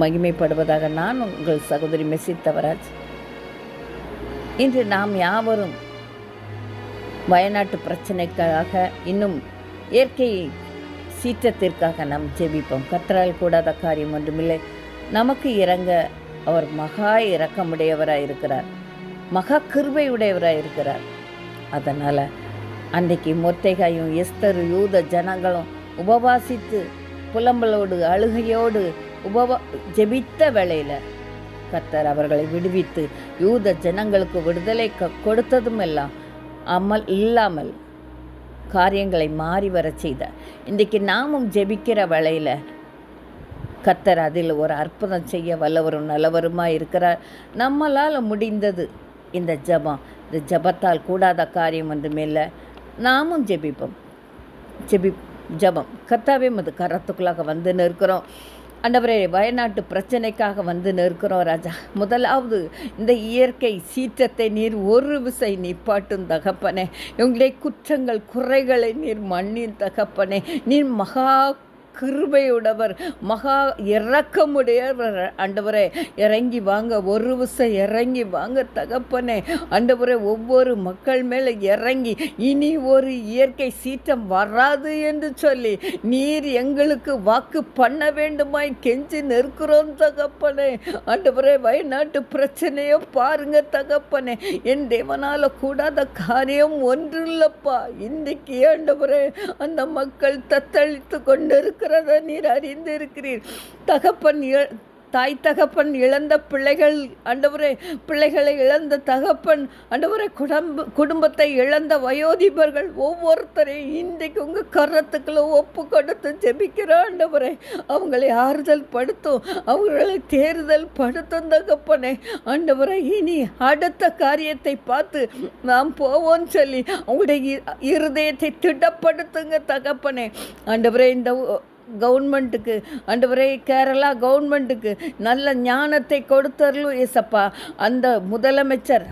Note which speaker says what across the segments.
Speaker 1: மகிமைப்படுவதாக நான் உங்கள் சகோதரி மெஸ்ஸி தவராஜ். இன்று நாம் யாவரும் வயநாட்டு பிரச்சனைக்காக இன்னும் இயற்கை சீற்றத்திற்காக நாம் ஜெபிப்போம். கத்தரால் கூடாத காரியம் ஒன்றுமில்லை. நமக்கு இறங்க அவர் மகா இரக்கமுடையவராக இருக்கிறார். மகா கிருபையுடையவராக இருக்கிறார். அதனால் அன்றைக்கு மொத்தைகாயும் எஸ்தர் யூத ஜனங்களும் உபவாசித்து புலம்பலோடு அழுகையோடு உபவ ஜெபித்த வேளையில் கத்தர் அவர்களை விடுவித்து யூத ஜனங்களுக்கு விடுதலை க- கொடுத்ததும் எல்லாம் அமல் இல்லாமல் காரியங்களை மாறி வர செய்தார் இன்றைக்கு நாமும் ஜெபிக்கிற வேளையில் கத்தர் அதில் ஒரு அற்புதம் செய்ய வல்லவரும் நல்லவருமாக இருக்கிறார். நம்மளால் முடிந்தது இந்த ஜெபம். இந்த ஜெபத்தால் கூடாத காரியம் ஒன்றுமே இல்லை. நாமும் ஜெபிப்போம். ஜெபி ஜெபம். கத்தாவே மது கரத்துக்குள்ளாக வந்து நிற்கிறோம். அண்டவரே வயநாட்டு பிரச்சனைக்காக வந்து நிற்கிறோம் ராஜா. முதலாவது இந்த இயற்கை சீற்றத்தை நீர் ஒரு விசை நிப்பாட்டும் தகப்பனே. எங்களுடைய குற்றங்கள் குறைகளை நீர் மண்ணின் தகப்பனே. நீர் மகா கிருபையுடவர் மகா இறக்கமுடையவர் ஆண்டவரே இறங்கி வாங்க ஒரு விசை இறங்கி வாங்க தகப்பனே. ஆண்டவரே ஒவ்வொரு மக்கள் மேலே இறங்கி இனி ஒரு இயற்கை சீற்றம் வராது என்று சொல்லி நீர் எங்களுக்கு வாக்கு பண்ண வேண்டுமாய் கெஞ்சி நிற்கிறோம் தகப்பனே. ஆண்டவரே வயநாட்டு பிரச்சனையோ பாருங்க தகப்பனே. என் தேவனால் கூடாத காரியம் ஒன்றும் இல்லைப்பா. இன்றைக்கு ஆண்டவரே அந்த மக்கள் தத்தளித்து இருக்கிறத நீர் அறிந்திருக்கிறீர். தகப்பன் இழ- தாய் தகப்பன் இழந்த பிள்ளைகள் அண்டவரை பிள்ளைகளை இழந்த தகப்பன் அண்டவரை குடும்ப குடும்பத்தை இழந்த வயோதிபர்கள் ஒவ்வொருத்தரையும் இன்றைக்கு உங்கள் கரத்துக்குள்ள ஒப்பு கொடுத்து ஜெபிக்கிற ஆண்டவரே. அவங்களை ஆறுதல் படுத்தும் அவர்களை தேறுதல் படுத்தும் தகப்பனே. ஆண்டவரே இனி அடுத்த காரியத்தை பார்த்து நாம் போவோம் சொல்லி அவங்களுடைய இ- இருதயத்தை திடப்படுத்துங்க தகப்பனே. அண்டவரை இந்த கவர்மெண்ட்டுக்கு ஆண்டவரே கேரளா கவர்மெண்ட்டுக்கு நல்ல ஞானத்தை கொடுத்தருளும் ஏசப்பா அந்த முதலமைச்சர்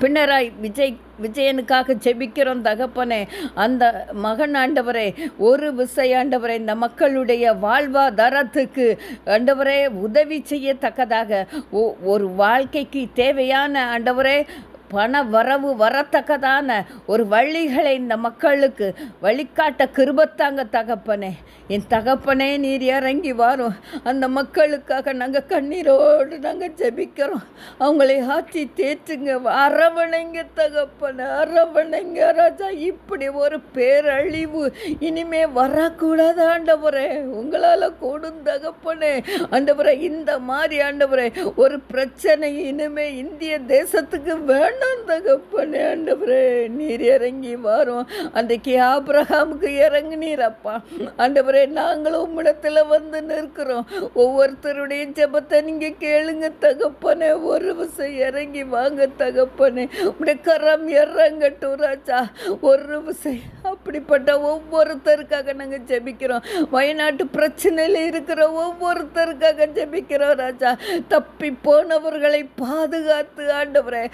Speaker 1: பின்னராய் விஜய் விஜயனுக்காக ஜெபிக்கிறோம் தகப்பனே. அந்த மகன் ஆண்டவரே ஒரு விசை இந்த மக்களுடைய வாழ்வாதாரத்துக்கு ஆண்டவரே உதவி செய்யத்தக்கதாக. ஒ- ஒரு வாழ்க்கைக்கு தேவையான ஆண்டவரே பண வரவு வரத்தக்கதான ஒரு வழிகளை இந்த மக்களுக்கு வழிகாட்ட கிருபத்தாங்க தகப்பனே. என் தகப்பனே நீர் இறங்கி வரும் அந்த மக்களுக்காக நாங்கள் கண்ணீரோடு நாங்கள் ஜெபிக்கிறோம். அவங்களை ஆற்றி தேற்றுங்க. அரவணைங்க தகப்பனே அரவணைங்க ராஜா. இப்படி ஒரு பேரழிவு இனிமே வரக்கூடாது ஆண்டவரே. உங்களால் கூடும் தகப்பனே. ஆண்டவரே இந்த மாதிரி ஆண்டவரே ஒரு பிரச்சனை இனிமே இந்திய தேசத்துக்கு வேண்டாம் தகப்பனே ஆண்டவரே நீர் இறங்கி வரும். அன்றைக்கு ஆபிரகாமுக்கு இறங்குனீரப்பா ஆண்டவரே நாங்களும் உம்மிடத்தில் வந்து நிற்கிறோம். ஒவ்வொருத்தருடைய ஜெபத்தை நீங்கள் கேளுங்க தகப்பனே. ஒரு விசை இறங்கி வாங்க தகப்பனே. உடைய கரம் இறங்கட்டும் ராஜா. ஒரு விசை. அப்படிப்பட்ட ஒவ்வொருத்தருக்காக நாங்கள் ஜெபிக்கிறோம். வயநாட்டு பிரச்சனையில் இருக்கிற ஒவ்வொருத்தருக்காக ஜெபிக்கிறோம் ராஜா. தப்பி போனவர்களை பாதுகாத்து ஆண்டவரே.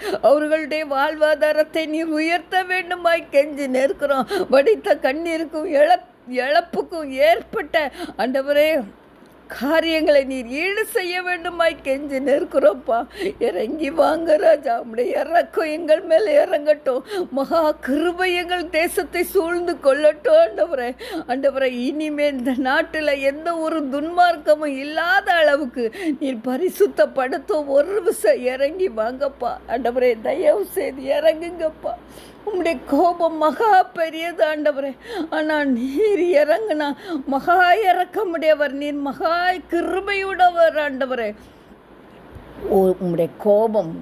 Speaker 1: அவர்களுடைய வாழ்வாதாரத்தை நீ உயர்த்த வேண்டுமாய் கெஞ்சி நிற்கிறோம். வடித்த கண்ணீருக்கும் இழ இழப்புக்கும் ஏற்பட்ட அண்டவரே காரியங்களை நீர் ஈடு செய்ய வேண்டுமாய் கெஞ்சி நிற்கிறோப்பா. இறங்கி வாங்க ராஜா. உடைய இறக்கம் எங்கள் மேலே இறங்கட்டும். மகா கிருபை எங்கள் தேசத்தை சூழ்ந்து கொள்ளட்டும் ஆண்டவரே. ஆண்டவரை இனிமே இந்த நாட்டில் எந்த ஒரு துன்மார்க்கமும் இல்லாத அளவுக்கு நீர் பரிசுத்தப்படுத்தும் ஒரு விசை. இறங்கி வாங்கப்பா. ஆண்டவரே தயவு செய்து இறங்குங்கப்பா. உம்முடைய கோபம் மகா பெரியது ஆண்டவரே. ஆனால் நீர் இறங்குனா மகா இறக்கமுடையவர் நீர் மகா கிருபையுடவர் ஆண்டவரே. உம்முடைய கோபம்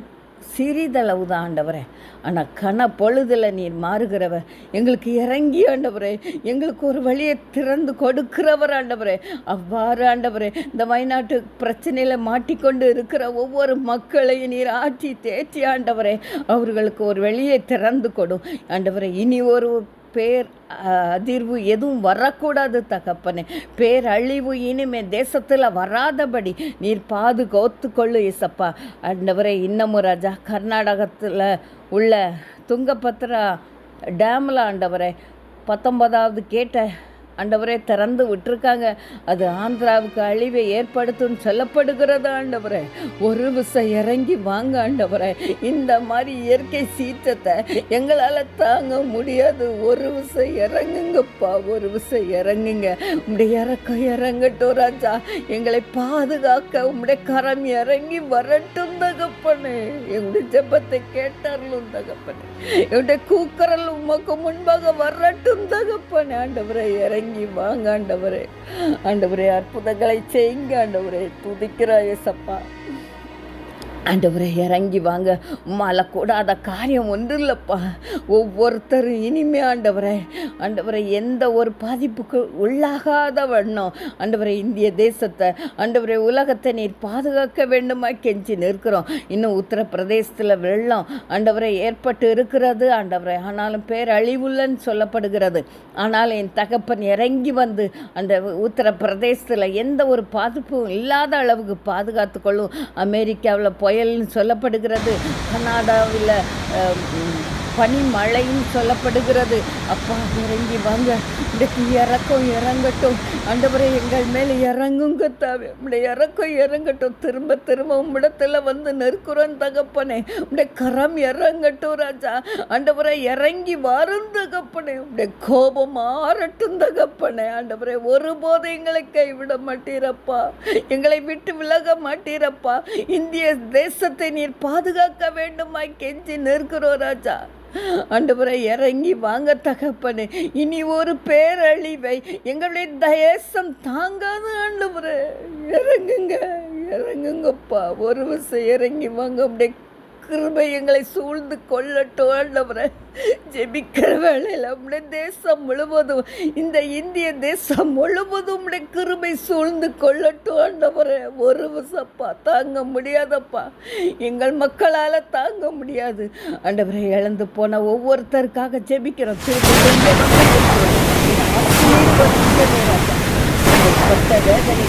Speaker 1: சிறிதளவு தான் ஆண்டவரே ஆனால் கன பொழுதில் நீர் மாறுகிறவர் எங்களுக்கு இறங்கி ஆண்டவரே எங்களுக்கு ஒரு வழியை திறந்து கொடுக்கிறவர் ஆண்டவரே. அவ்வாறு ஆண்டவரே இந்த வயநாட்டு பிரச்சனையில் மாட்டிக்கொண்டு இருக்கிற ஒவ்வொரு மக்களையும் நீர் ஆற்றி தேற்றி ஆண்டவரே அவர்களுக்கு ஒரு வழியை திறந்து கொடும் ஆண்டவரே இனி ஒரு பேர் அதிர்வு எதுவும் வரக்கூடாது தகப்பனே. பேரழிவு இனிமே தேசத்தில் வராதபடி நீர் பாதுகாத்து கொள்ளு இசப்பா. அண்டவரே இன்னமும் ராஜா கர்நாடகத்தில் உள்ள துங்கபத்ரா டேமில் ஆண்டவரே பத்தொன்பதாவது கேட்ட ஆண்டவரே திறந்து விட்டுருக்காங்க. அது ஆந்திராவுக்கு அழிவை ஏற்படுத்தும் சொல்லப்படுகிறது ஆண்டவரே? ஒரு விசை இறங்கி வாங்க ஆண்டவரே. இந்த மாதிரி இயற்கை சீற்றத்தை எங்களால் தாங்க முடியாது. ஒரு விசை இறங்குங்கப்பா ஒரு விசை இறங்குங்க. உடைய இறக்கம் இறங்கட்டும் ராஜா. எங்களை பாதுகாக்க உம்முடைய கரம் இறங்கி வரட்டும் தகப்பனே. எங்களுடைய ஜெபத்தை கேட்டார்களும் தகப்பனே. எங்களுடைய கூக்குரல் உமக்கு முன்பாக வரட்டும் தகப்பனே. ஆண்டவரே இறங்கி இறங்கி வாங்க ஆண்டவரே. ஆண்டவரே அற்புதங்களை செய்யுங்க ஆண்டவரே. துதிக்கிறாய் சப்பா ஆண்டவரை இறங்கி வாங்க. உம்மால கூடாத காரியம் ஒன்றும் இல்லைப்பா ஒவ்வொருத்தரும் இனிமே ஆண்டவரை ஆண்டவரை எந்த ஒரு பாதிப்புக்கு உள்ளாகாத வண்ணம். ஆண்டவரை இந்திய தேசத்தை ஆண்டவரை உலகத்தை நீர் பாதுகாக்க வேண்டுமா கெஞ்சி நிற்கிறோம். இன்னும் உத்தரப்பிரதேசத்தில் வெள்ளம் ஆண்டவரை ஏற்பட்டு இருக்கிறது. ஆண்டவரை ஆனாலும் பேரழிவுள்ளன்னு சொல்லப்படுகிறது. ஆனால் என் தகப்பன் இறங்கி வந்து அந்த உத்தரப்பிரதேசத்தில் எந்த ஒரு பாதிப்பும் இல்லாத அளவுக்கு பாதுகாத்து கொள்ளும். அமெரிக்காவில் புயல்னு சொல்லப்படுகிறது. கர்நாடகாவில் பனிமழைன்னு சொல்லப்படுகிறது. அப்பா இறங்கி வாங்க. இன்றைக்கு இறக்கம் இறங்கட்டும். ஆண்டவரே எங்கள் மேலே இறங்குங்க தாவே உடைய இறக்கம் இறங்கட்டும். திரும்ப திரும்ப உம்மிடத்தில் வந்து நிற்கிறோம் தகப்பனே. உடைய கரம் இறங்கட்டும் ராஜா. ஆண்டவரை இறங்கி வரும் தகப்பனே. உடைய கோபம் ஆறட்டும் தகப்பனே. ஆண்டவரே ஒருபோது எங்களை கைவிட மாட்டீரப்பா. எங்களை விட்டு விலக மாட்டீரப்பா. இந்திய தேசத்தை நீர் பாதுகாக்க வேண்டுமாய் கெஞ்சி நிற்கிறோம் ராஜா. ஆண்டவரை இறங்கி வாங்க தகப்பனே. இனி ஒரு பேரழிவை எங்களுடைய தேசம் தாங்காது ஆண்டவரே. இறங்குங்க இறங்குங்கப்பா. ஒரு விஷயம் இறங்கி வாங்க. அப்படியே கிருபை எங்களை சூழ்ந்து கொள்ளட்டும் ஆண்டவரை. ஜெபிக்கிற வேலையில் நம்முடைய தேசம் முழுவதும் இந்த இந்திய தேசம் முழுவதும் உடைய கிருபை சூழ்ந்து கொள்ளட்டும் ஆண்டவரே. ஒரு விசப்பா. தாங்க முடியாதப்பா. எங்கள் மக்களால் தாங்க முடியாது. ஆண்டவரை இழந்து போன ஒவ்வொருத்தருக்காக ஜெபிக்கிறோம். திருப்பி கொஞ்சம் ஆசீர்வதிங்க பட்ட வேதனை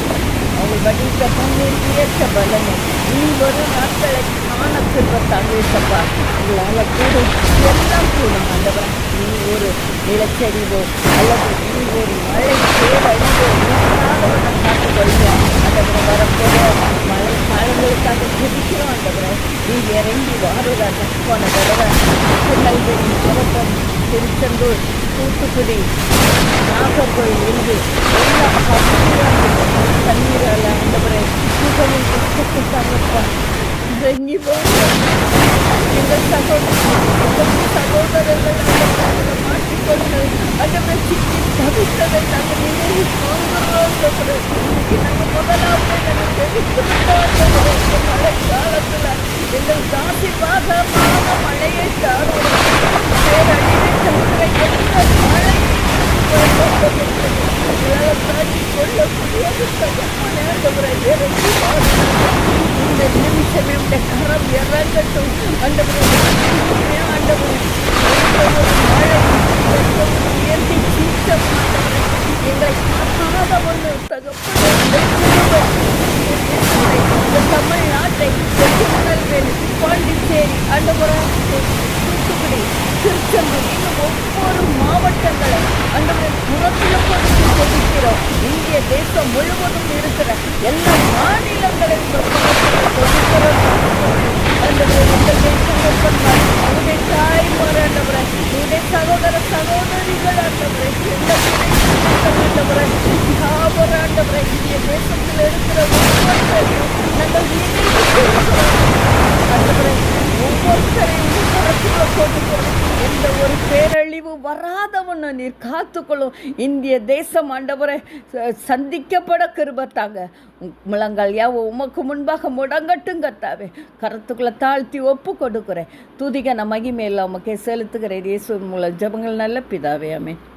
Speaker 1: அவங்க வடித்த கண்ணீர் ஏற்ற பலனை நீ வரும் உங்களால் கூடும் எல்லாம் கூடும் ஆண்டவர் நீ ஒரு நிலச்சரிவோ அல்லது நீ ஒரு மழை பேரழிவோ நீங்காதவனை காத்துக்கொள்வோம் ஆண்டவரை வரப்போகிற மழை காலங்களுக்காக ஜெபிக்கிறோம் ஆண்டவரை நீ இறங்கி வாருடாங்க போன தடவை திருநெல்வேலி மாவட்டம் திருச்செந்தூர் தூத்துக்குடி நாகர்கோவில் இருந்து எல்லாம் கண்ணீராக தண்ணீரால் ஆண்டவரை மிகவும் கஷ்டப்பட்டாங்கப்பா இறங்கி வாங்க எங்கள் சகோதரர் எங்கள் சகோதரர்கள் அந்த மாட்டிக்கொண்டு அந்த சிக்கி தவித்ததை நாங்கள் நினைவு கூறுகிறோம் இன்னைக்கு நாங்கள் முதலாவது நாங்கள் தெரிவித்திருந்தோம் மழை காலத்தில் எங்கள் தாசி பாகமான மழையை தாரும் பேரழிவை தவிர எந்த மழை தாண்டி கொள்ள முடியாது ஆண்டவரை இறங்கி இந்த நிமிஷமே உடைய கரம் இறங்கட்டும் ஆண்டவரே ஆண்டவரே மழை எந்த ஒரு எங்களை ஒன்று கிருபை, இந்த தமிழ்நாட்டை இந்த திருநெல்வேலி பாண்டிச்சேரி தூத்துக்குடி திருச்செந்தூர் இன்னும் ஒவ்வொரு மாவட்டங்களை ஆண்டவரை புறத்தில் கொடுத்து ஜெபிக்கிறோம் இந்திய தேசம் முழுவதும் இருக்கிற எல்லா மாநிலங்களையும் தொகுக்கிறோம். ஆண்டவரே எங்கள் தேசங்கள் சொன்னால் உங்களுடைய தாய்மார் ஆண்டவரே உங்களுடைய சகோதர சகோதரிகள் ஆண்டவரே எந்த ஆண்டவரே யாவர் ஆண்டவரே இந்திய தேசத்தில் இருக்கிற ஒவ்வொருத்தரையும் நாங்கள் நினைவு ஆண்டவரே ஒவ்வொருத்தரையும் கரத்துல கொடுக்கிறோம் எந்த ஒரு பேரழிவு வராதவன நீர் காத்துக்கொள்ளும். இந்திய தேசம் ஆண்டவரை ச- சந்திக்கப்பட கிருபத்தாங்க. முழங்கால் யாவோ உமக்கு முன்பாக முடங்கட்டும் கத்தாவே கரத்துக்குள்ள தாழ்த்தி ஒப்பு கொடுக்குறேன். துதிக நம்ம மகிமையில் உமக்கே செலுத்துகிறேன். இயேசு மூலம் ஜெபங்கள் நல்ல பிதாவே ஆமென்.